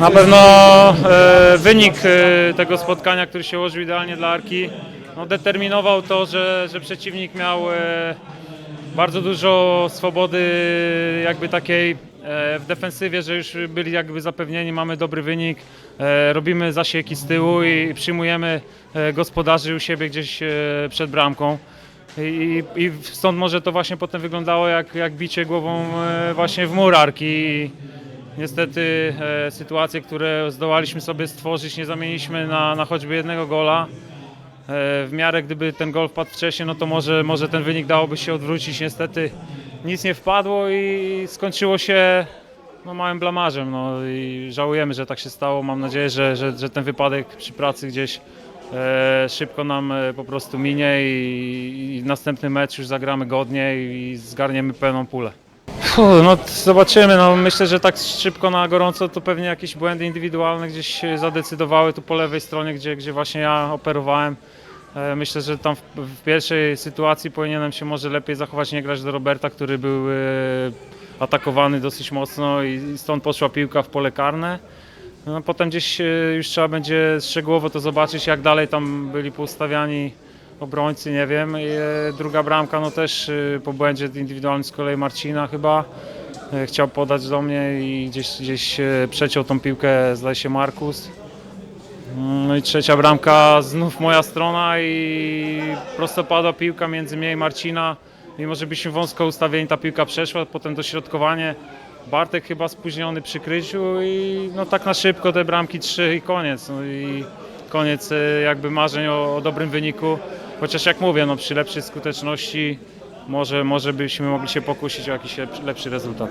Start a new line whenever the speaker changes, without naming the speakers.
Na pewno e, wynik e, tego spotkania, który się ułożył idealnie dla Arki, no, determinował to, że, że przeciwnik miał e, bardzo dużo swobody jakby takiej e, w defensywie, że już byli jakby zapewnieni, mamy dobry wynik, e, robimy zasieki z tyłu i przyjmujemy e, gospodarzy u siebie gdzieś e, przed bramką. I, I stąd może to właśnie potem wyglądało jak, jak bicie głową e, właśnie w mur Arki. I, Niestety e, sytuacje, które zdołaliśmy sobie stworzyć, nie zamieniliśmy na, na choćby jednego gola. E, w miarę gdyby ten gol wpadł wcześniej, no to może, może ten wynik dałoby się odwrócić. Niestety nic nie wpadło i skończyło się no, małym blamarzem. No, i żałujemy, że tak się stało. Mam nadzieję, że, że, że ten wypadek przy pracy gdzieś e, szybko nam e, po prostu minie i, i następny mecz już zagramy godnie i zgarniemy pełną pulę. Fu, No zobaczymy, no myślę, że tak szybko na gorąco to pewnie jakieś błędy indywidualne gdzieś zadecydowały tu po lewej stronie, gdzie, gdzie właśnie ja operowałem. E, Myślę, że tam w, w pierwszej sytuacji powinienem się może lepiej zachować, nie grać do Roberta, który był e, atakowany dosyć mocno i i stąd poszła piłka w pole karne. No, potem gdzieś e, już trzeba będzie szczegółowo to zobaczyć, jak dalej tam byli poustawiani obrońcy, nie wiem. E, druga bramka, no też e, po błędzie indywidualnym z kolei Marcina chyba. E, Chciał podać do mnie i gdzieś, gdzieś przeciął tą piłkę, zdaje się Markus. No i trzecia bramka, znów moja strona i prosto padła piłka między mnie i Marcina. Mimo, że byliśmy wąsko ustawieni, ta piłka przeszła, potem dośrodkowanie. Bartek chyba spóźniony przy kryciu i no tak na szybko te bramki trzy i koniec. No i koniec jakby marzeń o, o dobrym wyniku. Chociaż jak mówię, no przy lepszej skuteczności może, może byśmy mogli się pokusić o jakiś lepszy- lepszy rezultat.